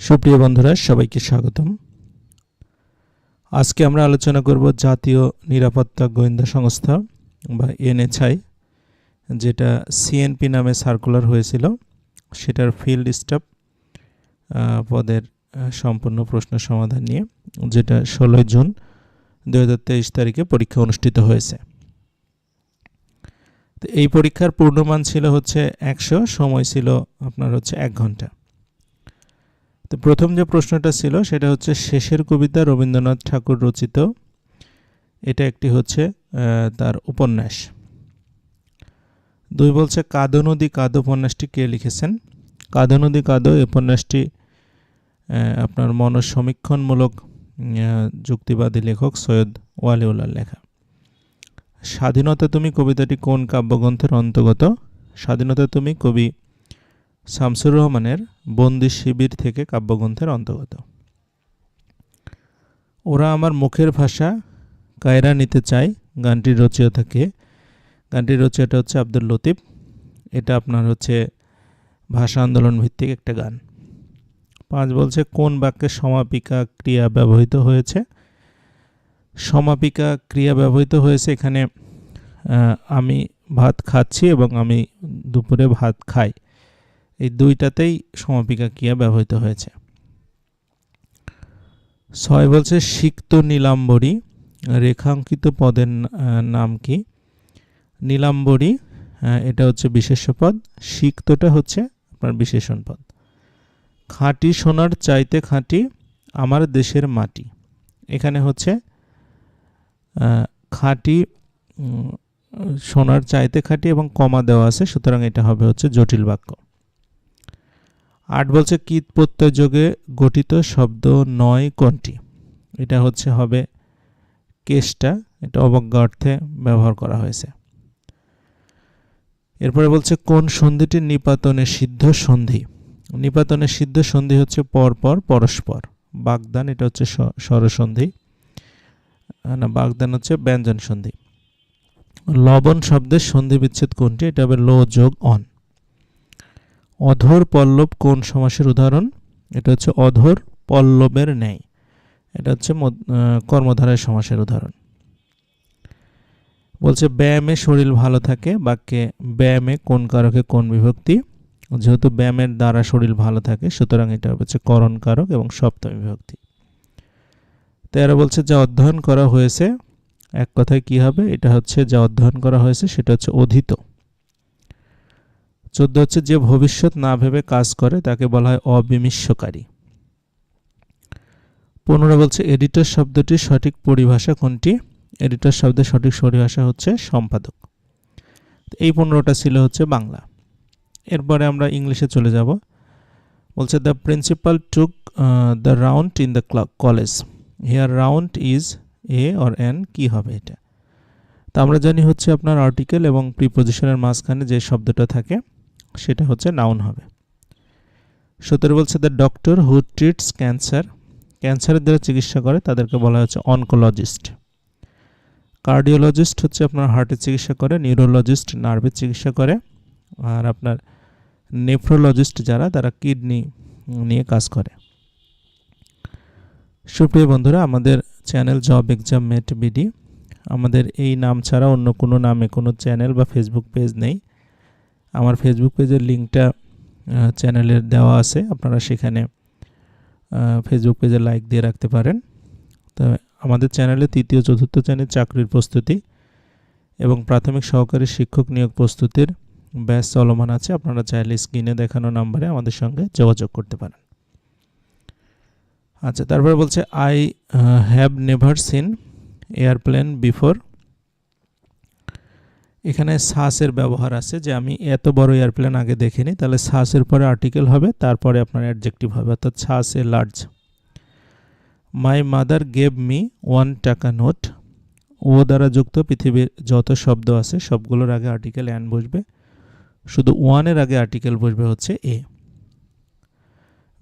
সুপ্রিয় বন্ধুরা, সবাইকে স্বাগতম। আজকে আমরা আলোচনা করব জাতীয় নিরাপত্তা গোয়েন্দা সংস্থা, বা এনএচআই, যেটা সিএনপি নামে সার্কুলার হয়েছিল। সেটার ফিল্ড স্টাফ পদের সম্পূর্ণ প্রশ্ন সমাধান নিয়ে, যেটা ষোলোই জুন দু হাজার তেইশ তারিখে পরীক্ষা অনুষ্ঠিত হয়েছে। তো এই পরীক্ষার পূর্ণমান ছিল হচ্ছে একশো, সময় ছিল আপনার হচ্ছে এক ঘণ্টা। তো প্রথম যে প্রশ্নটা ছিল, সেটা হচ্ছে শেষের কবিতা রবীন্দ্রনাথ ঠাকুর রচিত। এটা একটি হচ্ছে তার উপন্যাস। দুই বলছে, কাদো নদী, কাদো উপন্যাসটি কে লিখেছেন? কাদো নদী, কাদো উপন্যাসটি আপনার মনসমীক্ষণমূলক যুক্তিবাদী লেখক সৈয়দ ওয়ালিউল্লার লেখা। স্বাধীনতা তুমি কবিতাটি কোন কাব্যগ্রন্থের অন্তর্গত? স্বাধীনতা তুমি কবি শামসুর রহমানের বন্দি শিবির থেকে কাব্যগ্রন্থের অন্তর্গত। ওরা আমার মুখের ভাষা কায়রা নিতে চায়, গানটির রচয়িতাকে। গানটির রচয়িতা হচ্ছে আব্দুল লতিফ। এটা আপনার হচ্ছে ভাষা আন্দোলন ভিত্তিক একটা গান। পাঁচ বলছে, কোন বাক্যে সমাপিকা ক্রিয়া ব্যবহৃত হয়েছে? সমাপিকা ক্রিয়া ব্যবহৃত হয়েছে এখানে আমি ভাত খাচ্ছি এবং আমি দুপুরে ভাত খাই। এই দুইটাতেই সমাপিকা ক্রিয়া ব্যবহৃত হয়েছে। ছয় বলছে, সিক্ত নীলাম্বরী, রেখাঙ্কিত পদের নাম কি? নীলাম্বরী এটা হচ্ছে বিশেষ্য পদ। সিক্তটা হচ্ছে আপনার বিশেষণ পদ। খাঁটি সোনার চাইতে খাঁটি আমার দেশের মাটি। এখানে হচ্ছে খাঁটি সোনার চাইতে খাঁটি এবং কমা দেওয়া আছে, সুতরাং এটা হবে হচ্ছে জটিল বাক্য। আট বলছে কীট প্রত্যয় গঠিত শব্দ নয় কোনটি? এটা হচ্ছে হবে কেসটা এটা অবজ্ঞা অর্থে ব্যবহার করা হয়েছে। এরপরে বলছে কোন সন্ধিটি নিপাতনে সিদ্ধ সন্ধি? নিপাতনে সিদ্ধ সন্ধি হচ্ছে পরপর, পরস্পর। বাগদান, এটা হচ্ছে স্বরসন্ধি। না, বাগদান হচ্ছে ব্যঞ্জন সন্ধি লবণ শব্দের সন্ধি বিচ্ছেদ কোনটি? এটা হবে লো যোগ অন। অধর পল্লব কোন সমাসের উদাহরণ? এটা হচ্ছে অধর পল্লবের ন্যায়। এটা হচ্ছে কর্মধারায় সমাসের উদাহরণ। বলছে, ব্যায়ামে শরীর ভালো থাকে, বাক্যে ব্যায়ামে কোন কারকে কোন বিভক্তি? যেহেতু ব্যায়ামের দ্বারা শরীর ভালো থাকে, সুতরাং এটা হচ্ছে করণ কারক এবং সপ্তমী বিভক্তি। তেরো বলছে, যা অধ্যয়ন করা হয়েছে, এক কথায় কি হবে? এটা হচ্ছে যা অধ্যয়ন করা হয়েছে, সেটা হচ্ছে অধীত। চোদ্দ হচ্ছে যে ভবিষ্যৎ না ভেবে কাজ করে, তাকে বলা হয় অবিমিষ্যকারী পনেরো বলছে, এডিটর শব্দটির সঠিক পরিভাষা কোনটি? এডিটর শব্দের সঠিক পরিভাষা হচ্ছে সম্পাদক। এই পনেরোটা ছিল হচ্ছে বাংলা। এরপরে আমরা ইংলিশে চলে যাব। বলছে the principal took the round in the college here round is a or an কি হবে এটা? তো আমরা জানি হচ্ছে আপনার আর্টিকেল এবং প্রিপোজিশনের মাঝখানে যে শব্দটা থাকে সেটা হচ্ছে নাউন হবে। সতেরো বলছে the doctor who treats cancer ক্যান্সারের দ্বারা চিকিৎসা করে তাদেরকে বলা হচ্ছে অনকোলজিস্ট কার্ডিওলজিস্ট হচ্ছে আপনার হার্টের চিকিৎসা করে নিউরোলজিস্ট নার্ভের চিকিৎসা করে, আর আপনার নেফ্রোলজিস্ট যারা, তারা কিডনি নিয়ে কাজ করে। সুপ্রিয় বন্ধুরা, আমাদের channel job exam mate BD আমাদের এই নাম ছাড়া অন্য কোনো নামে কোনো চ্যানেল বা ফেসবুক পেজ নেই। আমার ফেসবুক পেজের লিঙ্কটা চ্যানেলের দেওয়া আছে। আপনারা সেখানে ফেসবুক পেজে লাইক দিয়ে রাখতে পারেন। তো আমাদের চ্যানেলে তৃতীয়, চতুর্থ শ্রেণির চাকরির প্রস্তুতি এবং প্রাথমিক সহকারী শিক্ষক নিয়োগ প্রস্তুতির ব্যাচ চলমান আছে। আপনারা চাইলে স্ক্রিনে দেখানো নাম্বারে আমাদের সঙ্গে যোগাযোগ করতে পারেন। আচ্ছা তারপরে বলছে I have never seen airplane before এখানে সাসের ব্যবহার আছে যে আমি এত বড় এয়ারপ্লেন আগে দেখিনি, তাহলে সাসের পরে আর্টিকেল হবে, তারপরে আপনার অ্যাডজেক্টিভ হবে, অর্থাৎ সাস a large my mother gave me one taka note ও দ্বারা যুক্ত পৃথিবীর যত শব্দ আছে, সবগুলোর আগে আর্টিকেল অ্যান বসবে। শুধু ওয়ানের আগে আর্টিকেল বসবে হচ্ছে এ।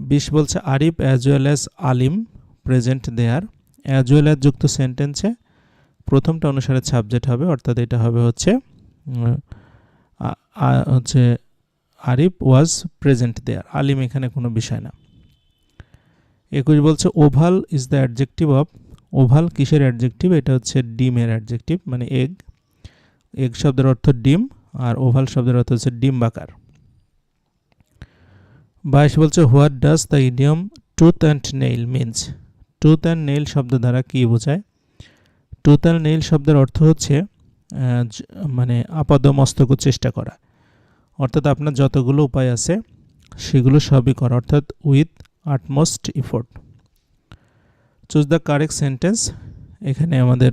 বিশ বলছে Arif as well as Alim present there as well as যুক্ত সেন্টেন্সে প্রথমটা অনুসারে সাবজেক্ট হবে, অর্থাৎ এটা হবে হচ্ছে হচ্ছে আরিফ ওয়াজ প্রেজেন্ট দেয়ার। আলিম এখানে কোনো বিষয় না। একুশ বলছে, oval is the adjective of oval কিসের অ্যাডজেক্টিভ? এটা হচ্ছে ডিমের অ্যাডজেক্টিভ মানে এগ। এগ শব্দের অর্থ ডিম, আর ওভাল শব্দের অর্থ হচ্ছে ডিম বাকার বাইশ বলছে, what does the idiom tooth and nail means? Tooth and nail শব্দ দ্বারা কী বোঝায়? অ্যান্ড নেইল শব্দের অর্থ হচ্ছে মানে আপাদ মস্তক চেষ্টা করা। অর্থাৎ আপনার যতগুলো উপায় আছে, সেগুলো সবই করা। অর্থাৎ with utmost effort choose the correct sentence. এখানে আমাদের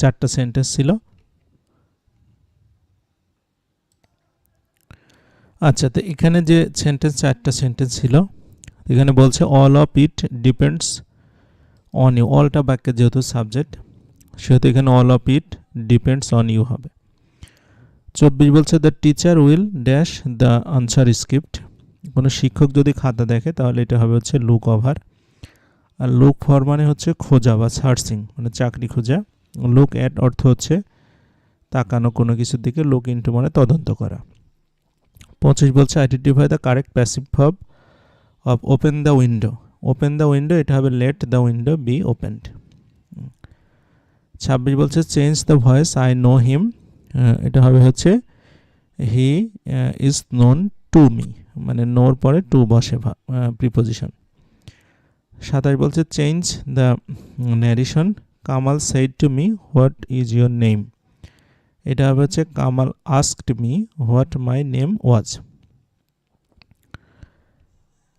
চারটা সেন্টেন্স ছিল। আচ্ছা তো এখানে যে সেন্টেন্স, চারটা সেন্টেন্স ছিল, এখানে বলছে all of it depends on you অলটা বাক্যের যেহেতু সাবজেক্ট সেহেতু এখানে all of it depends on you হবে। চব্বিশ বলছে the teacher will dash the answer script কোনো শিক্ষক যদি খাতা দেখে, তাহলে এটা হবে হচ্ছে লুক ওভার আর লুক ফর মানে হচ্ছে খোঁজা বা সার্চিং মানে চাকরি খোঁজা। লুক অ্যাট অর্থ হচ্ছে তাকানো কোনো কিছুর দিকে লুক ইন্টু মানে তদন্ত করা। পঁচিশ বলছে identify the correct passive verb of open the window open the window এটা হবে let the window be opened ছাব্বিশ বলছে change the voice I know him এটা হবে হচ্ছে he is known to me মানে নোর পরে টু বসে প্রিপোজিশন সাতাশ বলছে change the narration Kamal said to me what is your name এটা হবে হচ্ছে, Kamal asked me what my name was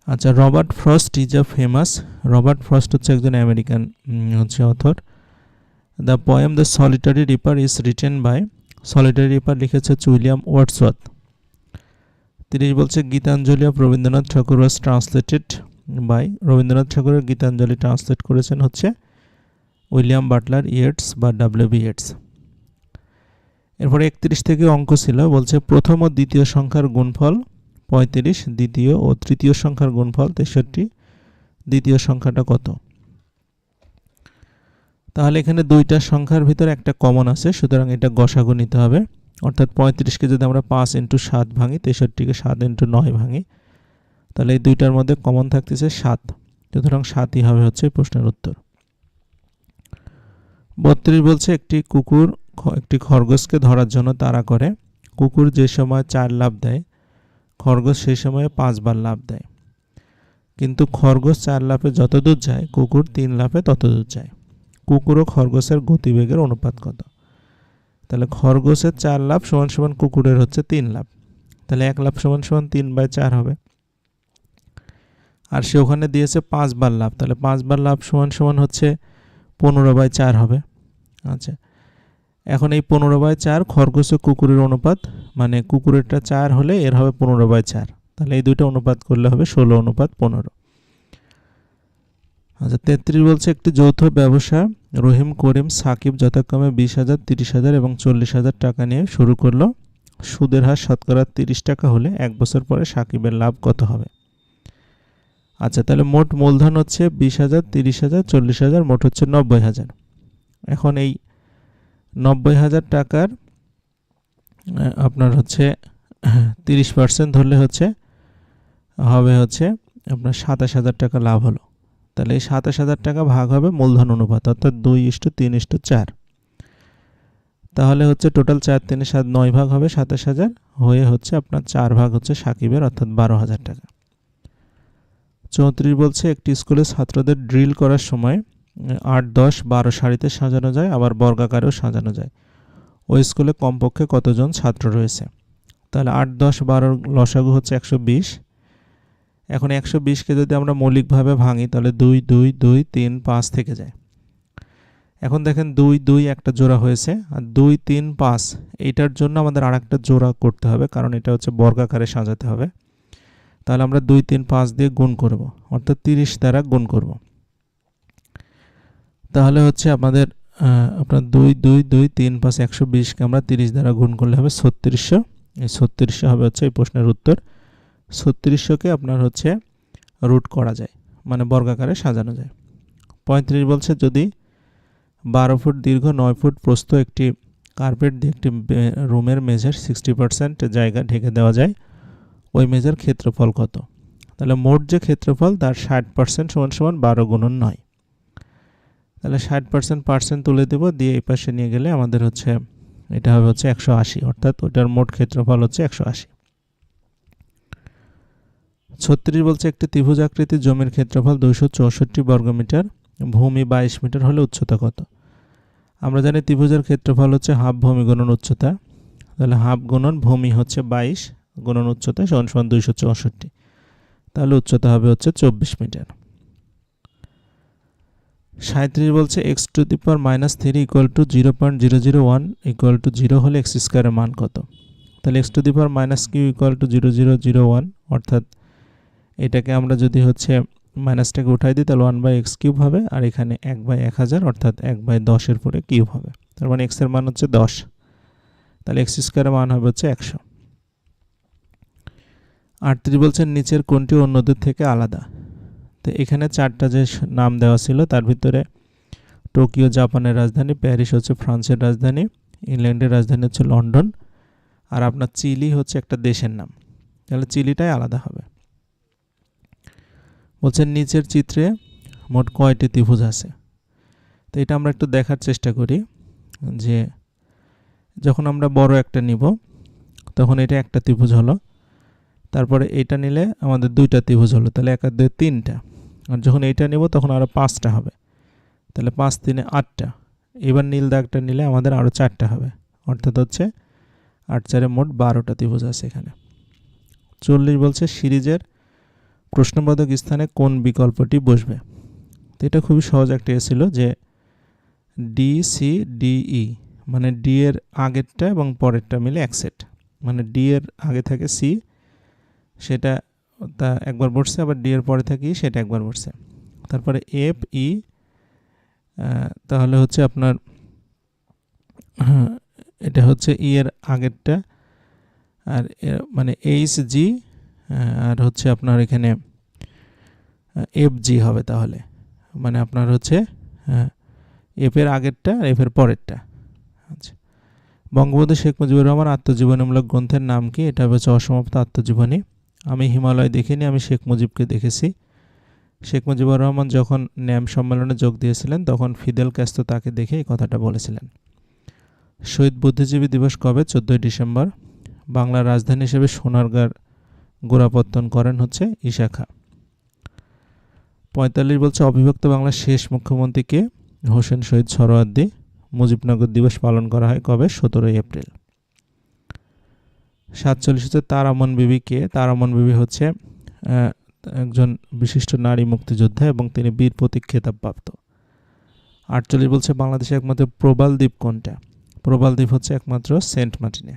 আচ্ছা Robert Frost is a famous Robert Frost হচ্ছে একজন আমেরিকান হচ্ছে author. The poem the solitary reaper is written by solitary reaper লিখেছে হচ্ছে William Wordsworth. তিরিশ বলছে, Gitanjali of Rabindranath Thakur was translated by Rabindranath ঠাকুরের Gitanjali translate করেছেন হচ্ছে উইলিয়াম বাটলার ইয়েটস বা ডাব্লিউ বি ইয়েটস। এরপরে একত্রিশ থেকে অঙ্ক ছিল, বলছে, প্রথম ও দ্বিতীয় সংখ্যার গুণফল পঁয়ত্রিশ, দ্বিতীয় ও তৃতীয় সংখ্যার গুণফল তেষট্টি, দ্বিতীয় সংখ্যাটা কত? তাহলে এখানে দুইটা সংখ্যার ভিতরে একটা কমন আছে, সুতরাং এটা গসাগু নিতে হবে। অর্থাৎ পঁয়ত্রিশকে যদি আমরা পাঁচ ইন্টু সাত ভাঙি, তেষট্টিকে সাত ইন্টু নয় ভাঙি, তাহলে এই দুইটার মধ্যে কমন থাকতেছে সাত। সুতরাং সাতই হবে হচ্ছে প্রশ্নের উত্তর। বত্রিশ বলছে একটি কুকুর একটি খরগোশকে ধরার জন্য তাড়া করে। কুকুর যে সময় চার লাভ দেয়, খরগোশ সেই সময়ে পাঁচবার লাভ দেয়। কিন্তু খরগোশ চার লাফে যত দূর যায়, কুকুর তিন লাফে তত দূর যায়। কুকুর ও খরগোশের গতিবেগের অনুপাত কত? তাহলে খরগোশের চার লাভ সমান সমান কুকুরের হচ্ছে তিন লাভ। তাহলে এক লাভ সমান সমান তিন বাই চার হবে। আর সে ওখানে দিয়েছে পাঁচবার লাভ। তাহলে পাঁচবার লাভ সমান সমান হচ্ছে পনেরো বাই চার হবে। আচ্ছা। এখন এই পনেরো বাই চার খরগোশ ও কুকুরের অনুপাত মানে কুকুরেরটা চার হলে এর হবে পনেরো বাই চার। তাহলে এই দুইটা অনুপাত করলে হবে ষোলো অনুপাত পনেরো। আচ্ছা তেত্রিশ বলছে একটি যৌথ ব্যবসা। রহিম করিম, সাকিব যথাক্রমে বিশ হাজার, তিরিশ হাজার এবং চল্লিশ হাজার টাকা নিয়ে শুরু করল। সুদের হার শতকরা তিরিশ টাকা হলে এক বছর পরে সাকিবের লাভ কত হবে? আচ্ছা তাহলে মোট মূলধন হচ্ছে বিশ হাজার, তিরিশ হাজার, চল্লিশ হাজার, মোট হচ্ছে নব্বই হাজার। এখন এই নব্বই হাজার টাকার আপনার হচ্ছে তিরিশ পার্সেন্ট ধরলে হচ্ছে, হবে হচ্ছে আপনার সাতাশ হাজার টাকা লাভ হলো। তাহলে এই সাতাশ হাজার টাকা ভাগ হবে মূলধন অনুপাত, অর্থাৎ দুই ইস্টু তিন ইস্টু চার। তাহলে হচ্ছে টোটাল চার তিনে সাত নয় ভাগ হবে সাতাশ হাজার, হয়ে হচ্ছে আপনার চার ভাগ হচ্ছে সাকিবের, অর্থাৎ বারো হাজার টাকা। চৌত্রিশ বলছে, একটি স্কুলে ছাত্রদের ড্রিল করার সময় আট, দশ, বারো সারিতে সাজানো যায়, আবার বর্গাকারেও সাজানো যায়। ওই স্কুলে কমপক্ষে কতজন ছাত্র রয়েছে? তাহলে আট, দশ, বারোর লসাগু হচ্ছে একশো বিশ এখন একশো বিশকে যদি আমরা মৌলিকভাবে ভাঙি, তাহলে দুই দুই দুই, তিন, পাঁচ থেকে যায়। এখন দেখেন দুই দুই একটা জোড়া হয়েছে, আর দুই, তিন, পাঁচ, এইটার জন্য আমাদের আর একটা জোড়া করতে হবে, কারণ এটা হচ্ছে বর্গাকারে সাজাতে হবে। তাহলে আমরা দুই, তিন, পাঁচ দিয়ে গুণ করব, অর্থাৎ তিরিশ দ্বারা গুণ করব। তাহলে হচ্ছে আমাদের আপনার দুই দুই দুই, তিন, পাঁচ, একশো বিশকে আমরা তিরিশ দ্বারা গুণ করলে হবে ছত্রিশশো। এই ছত্রিশশো হবে হচ্ছে এই প্রশ্নের উত্তর। ছত্রিশশোকে আপনার হচ্ছে রুট করা যায় মানে বর্গাকারে সাজানো যায়। পঁয়ত্রিশ বলছে যদি বারো ফুট দীর্ঘ, নয় ফুট প্রস্থ একটি কার্পেট দিয়ে একটি রুমের মেঝের সিক্সটি পার্সেন্ট জায়গা ঢেকে দেওয়া যায়, ওই মেঝের ক্ষেত্রফল কত? তাহলে মোট যে ক্ষেত্রফল তার ষাট পার্সেন্ট সমান সমান বারো গুণন নয়। তাহলে ষাট পার্সেন্ট পার্সেন্ট তুলে দেবো, দিয়ে এই পাশে নিয়ে গেলে আমাদের হচ্ছে, এটা হবে হচ্ছে একশো আশি, অর্থাৎ ওটার মোট ক্ষেত্রফল হচ্ছে একশো আশি। ছত্রিশ বলছে একটি ত্রিভুজ আকৃতির জমির ক্ষেত্রফল দুইশো চৌষট্টি বর্গমিটার, ভূমি বাইশ মিটার হলে উচ্চতা কত? আমরা জানি ত্রিভুজের ক্ষেত্রফল হচ্ছে হাফ ভূমি গুণন উচ্চতা। তাহলে হাফ গুণন ভূমি হচ্ছে বাইশ, গুণন উচ্চতা সমান সমান দুইশো চৌষট্টি। তাহলে উচ্চতা হবে হচ্ছে চব্বিশ মিটার। সাঁত্রিশ বলছে x to the power minus three equal to zero point zero zero one equal to zero হলে এক্স স্কোয়ারের মান কত? তাহলে x to the power minus q equal to zero zero zero one, অর্থাৎ এটাকে আমরা যদি হচ্ছে মাইনাসটাকে উঠাই দিই, তাহলে ওয়ান বাই এক্স কিউব হবে, আর এখানে এক বাই এক হাজার, অর্থাৎ এক বাই দশের পরে কিউব হবে। তার মানে এক্সের মান হচ্ছে দশ। তাহলে এক্স স্কোয়ারের মান হবে হচ্ছে একশো। আটত্রিশ বলছেন নিচের কোনটি অন্যদের থেকে আলাদা। তো এখানে চারটা যে নাম দেওয়া ছিল, তার ভিতরে টোকিও, জাপানের রাজধানী, প্যারিস হচ্ছে ফ্রান্সের রাজধানী, ইংল্যান্ডের রাজধানী হচ্ছে লন্ডন, আর আপনার চিলি হচ্ছে একটা দেশের নাম। তাহলে চিলিটাই আলাদা হবে। বলছেন নিচের চিত্রে মোট কয়টি ত্রিভুজ আছে? তো এটা আমরা একটু দেখার চেষ্টা করি যে যখন আমরা বড় একটা নিব, তখন এটা একটা ত্রিভুজ হলো। তারপরে এটা নিলে আমাদের দুইটা ত্রিভুজ হলো, তাহলে এক আর দুই তিনটা। আর যখন এইটা নেব, তখন আরও পাঁচটা হবে। তাহলে পাঁচ তিনে আটটা। এবার নীল দাগটা নিলে আমাদের আরও চারটা হবে। অর্থাৎ হচ্ছে, আট চারে মোট বারোটা ত্রিভুজ আছে এখানে। চল্লিশ বলছে সিরিজের প্রশ্নবোধক স্থানে কোন বিকল্পটি বসবে? তো এটা খুবই সহজ একটা ছিল যে ডি সি ডিই মানে ডি এর আগেরটা এবং পরেরটা মিলে এক সেট। মানে ডি এর আগে থাকে সি সেটা তা একবার বসছে, আবার ডি এর পরে থাকি সেটা একবার বসছে। তারপরে এফ ই তাহলে হচ্ছে আপনার এটা হচ্ছে ই এর আগেরটা, আর মানে এইচ জি আর হচ্ছে আপনার এখানে এফ জি হবে তাহলে। মানে আপনার হচ্ছে এফ এর আগেরটা আর এফ এর পরেরটা। আচ্ছা। বঙ্গবন্ধু শেখ মুজিবুর রহমান, আত্মজীবনীমূলক গ্রন্থের নাম কি? এটা হচ্ছে অসমাপ্ত আত্মজীবনী। আমি হিমালয় দেখিনি, আমি শেখ মুজিবকে দেখেছি। শেখ মুজিবুর রহমান যখন ন্যাম সম্মেলনে যোগ দিয়েছিলেন, তখন ফিদেল ক্যাস্তো তাকে দেখে এই কথাটা বলেছিলেন। শহীদ বুদ্ধিজীবী দিবস কবে? চোদ্দোই ডিসেম্বর। বাংলার রাজধানী হিসেবে সোনারগাঁর গোড়াপত্তন করেন হচ্ছে ইশাখা। পঁয়তাল্লিশ বলছে, অবিভক্ত বাংলার শেষ মুখ্যমন্ত্রীকে হোসেন শহীদ সরোয়ার্দি মুজিবনগর দিবস পালন করা হয় কবে? সতেরোই এপ্রিল। সাতচল্লিশ হচ্ছে, তারামন বিবি কে তারামন বিবি হচ্ছে একজন বিশিষ্ট নারী মুক্তিযোদ্ধা এবং তিনি বীর প্রতীক খেতাবপ্রাপ্ত আটচল্লিশ বলছে বাংলাদেশে একমাত্র প্রবাল দ্বীপ কোনটা? প্রবাল দ্বীপ হচ্ছে একমাত্র সেন্ট মার্টিনে।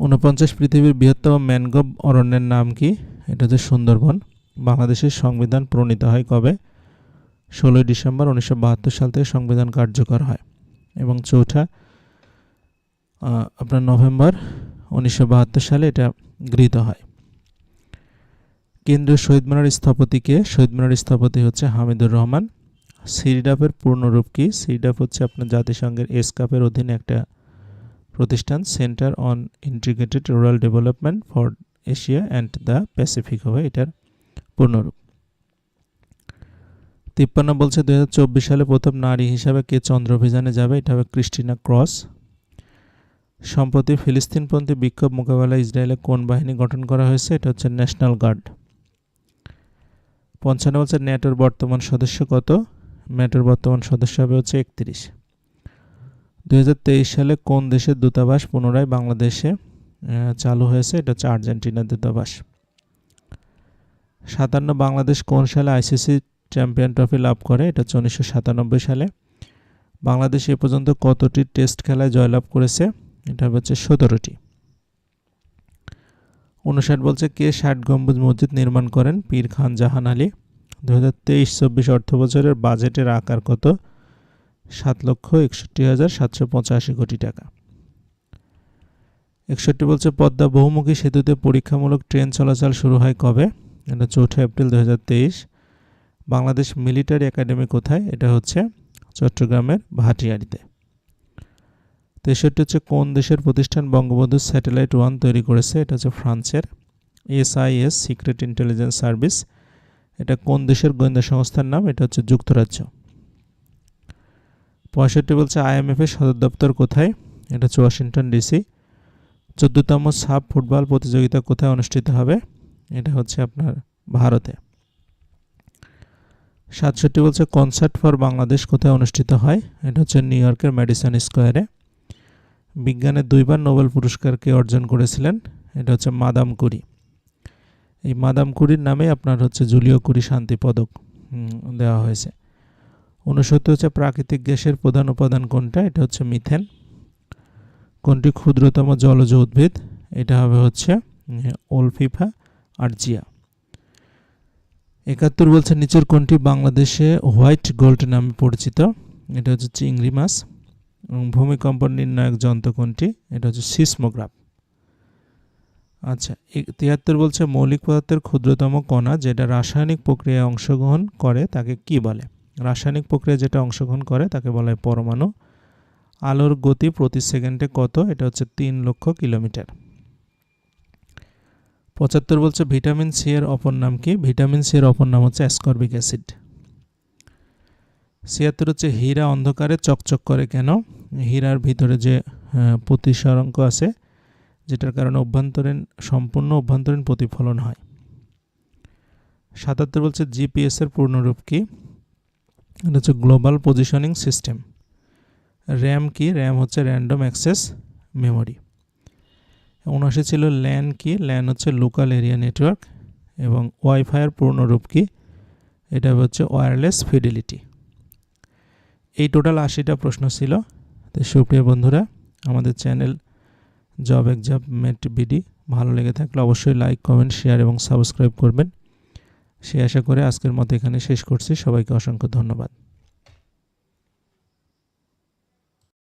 ঊনপঞ্চাশ পৃথিবীর বৃহত্তম ম্যানগ্রোভ অরণ্যের নাম কি? এটা হচ্ছে সুন্দরবন। বাংলাদেশের সংবিধান প্রণীত হয় কবে? ষোলোই ডিসেম্বর উনিশশো বাহাত্তর সাল থেকে সংবিধান কার্যকর হয়। এবং চৌঠা আপনার নভেম্বর উনিশশো বাহাত্তর সালে এটা গৃহীত হয়। কেন্দ্রীয় শহীদ মিনার স্থপতিকে শহীদ মিনার স্থপতি হচ্ছে হামিদুর রহমান। সিরিডাপের পূর্ণরূপ কি? সিরিডাপ হচ্ছে আপনার জাতিসংঘের এসকাপের অধীনে একটা প্রতিষ্ঠান centre on integrated rural development for Asia and the Pacific হবে এটার পূর্ণরূপ। তিপ্পান্ন বলছে দু হাজার চব্বিশ সালে প্রথম নারী হিসাবে কে চন্দ্র অভিযানে যাবে? এটা হবে ক্রিস্টিনা ক্রস। সম্প্রতি ফিলিস্তিনপন্থী বিক্ষোভ মোকাবেলায় ইসরায়েলে কোন বাহিনী গঠন করা হয়েছে? এটা হচ্ছে ন্যাশনাল গার্ড পঞ্চান্ন বছর ন্যাটোর বর্তমান সদস্য কত? ন্যাটোর বর্তমান সদস্য হবে হচ্ছে একত্রিশ। দুই হাজার তেইশ সালে কোন দেশের দূতাবাস পুনরায় বাংলাদেশে চালু হয়েছে? এটা হচ্ছে আর্জেন্টিনার দূতাবাস। সাতান্ন বাংলাদেশ কোন সালে আইসিসি চ্যাম্পিয়ন ট্রফি লাভ করে? এটা হচ্ছে উনিশশো সাতানব্বই সালে। বাংলাদেশ এ পর্যন্ত কতটি টেস্ট খেলায় জয়লাভ করেছে? এটা হচ্ছে সতেরোটি। উনষাট বলছে কে ষাট গম্বুজ মসজিদ নির্মাণ করেন? পীর খান জাহান আলী। দু হাজার তেইশ চব্বিশ অর্থ বছরের বাজেটের আকার কত? সাত লক্ষ একষট্টি হাজার সাতশো পঁচাশি কোটি টাকা। একষট্টি বলছে, পদ্মা বহুমুখী সেতুতে পরীক্ষামূলক ট্রেন চলাচল শুরু হয় কবে? এটা চৌঠা এপ্রিল দু হাজার তেইশ। বাংলাদেশ মিলিটারি একাডেমি কোথায়? এটা হচ্ছে চট্টগ্রামের ভাটিয়ারিতে। তেষট্টি হচ্ছে, কোন দেশের প্রতিষ্ঠান বঙ্গবন্ধু স্যাটেলাইট ওয়ান তৈরি করেছে? এটা হচ্ছে ফ্রান্সের এসআইএস, সিক্রেট ইন্টেলিজেন্স সার্ভিস। এটা কোন দেশের গোয়েন্দা সংস্থার নাম? এটা হচ্ছে যুক্তরাজ্য। পঁয়ষট্টি বলছে আইএমএফ এর সদর দপ্তর কোথায়? এটা হচ্ছে ওয়াশিংটন ডিসি। চোদ্দতম সাব ফুটবল প্রতিযোগিতা কোথায় অনুষ্ঠিত হবে? এটা হচ্ছে আপনার ভারতে। সাতষট্টি বলছে কনসার্ট ফর বাংলাদেশ কোথায় অনুষ্ঠিত হয়? এটা হচ্ছে নিউ ইয়র্কের ম্যাডিসন স্কোয়ারে। বিজ্ঞানে দুইবার নোবেল পুরস্কার কে অর্জন করেছিলেন। এটা হচ্ছে মাদাম কুরি। এই মাদাম কুরির নামে আপনার হচ্ছে জুলিও কুরি শান্তি পদক দেওয়া হয়েছে। উনসত্তর হচ্ছে প্রাকৃতিক গ্যাসের প্রধান উপাদান কোনটা? এটা হচ্ছে মিথেন। কোনটি ক্ষুদ্রতম জলজ উদ্ভিদ? এটা হবে হচ্ছে ওলফিফা আর জিয়া একাত্তর বলছে নিচের কোনটি বাংলাদেশে হোয়াইট গোল্ড নামে পরিচিত? এটা হচ্ছে চিংড়ি মাছ। এবং ভূমিকম্প নির্ণায়ক যন্ত্র কোনটি? এটা হচ্ছে সিসমোগ্রাফ। আচ্ছা তিয়াত্তর বলছে মৌলিক পদার্থের ক্ষুদ্রতম কণা যেটা রাসায়নিক প্রক্রিয়ায় অংশগ্রহণ করে, তাকে কি বলে? রাসায়নিক প্রক্রিয়া যেটা অংশগ্রহণ করে, তাকে বলা হয় পরমাণু। আলোর গতি প্রতি সেকেন্ডে কত? এটা হচ্ছে তিন লক্ষ কিলোমিটার। পঁচাত্তর বলছে ভিটামিন সি এর অপর নাম কি? ভিটামিন সি এর অপর নাম হচ্ছে অ্যাসকর্বিক অ্যাসিড। ছিয়াত্তর হচ্ছে হীরা অন্ধকারে চকচক করে কেন? হীরার ভিতরে যে প্রতিসরঙ্ক আছে, যেটার কারণে অভ্যন্তরীণ, সম্পূর্ণ অভ্যন্তরীণ প্রতিফলন হয়। সাতাত্তর বলছে জিপিএস এর পূর্ণরূপ কি? এটা হচ্ছে গ্লোবাল পজিশনিং সিস্টেম র্যাম কি? র্যাম হচ্ছে র্যান্ডম অ্যাক্সেস মেমোরি উনআশি ছিল ল্যান কি? ল্যান হচ্ছে লোকাল এরিয়া নেটওয়ার্ক এবং ওয়াইফাইয়ের পূর্ণরূপ কি? এটা হচ্ছে ওয়্যারলেস ফিডিলিটি এই টোটাল আশিটা প্রশ্ন ছিল। তো সুপ্রিয় বন্ধুরা, আমাদের channel job exam mate BD ভালো লেগে থাকলে অবশ্যই লাইক কমেন্ট শেয়ার এবং সাবস্ক্রাইব করবেন। সে আশা করে আজকের মতো এখানে শেষ করছি। সবাইকে অসংখ্য ধন্যবাদ।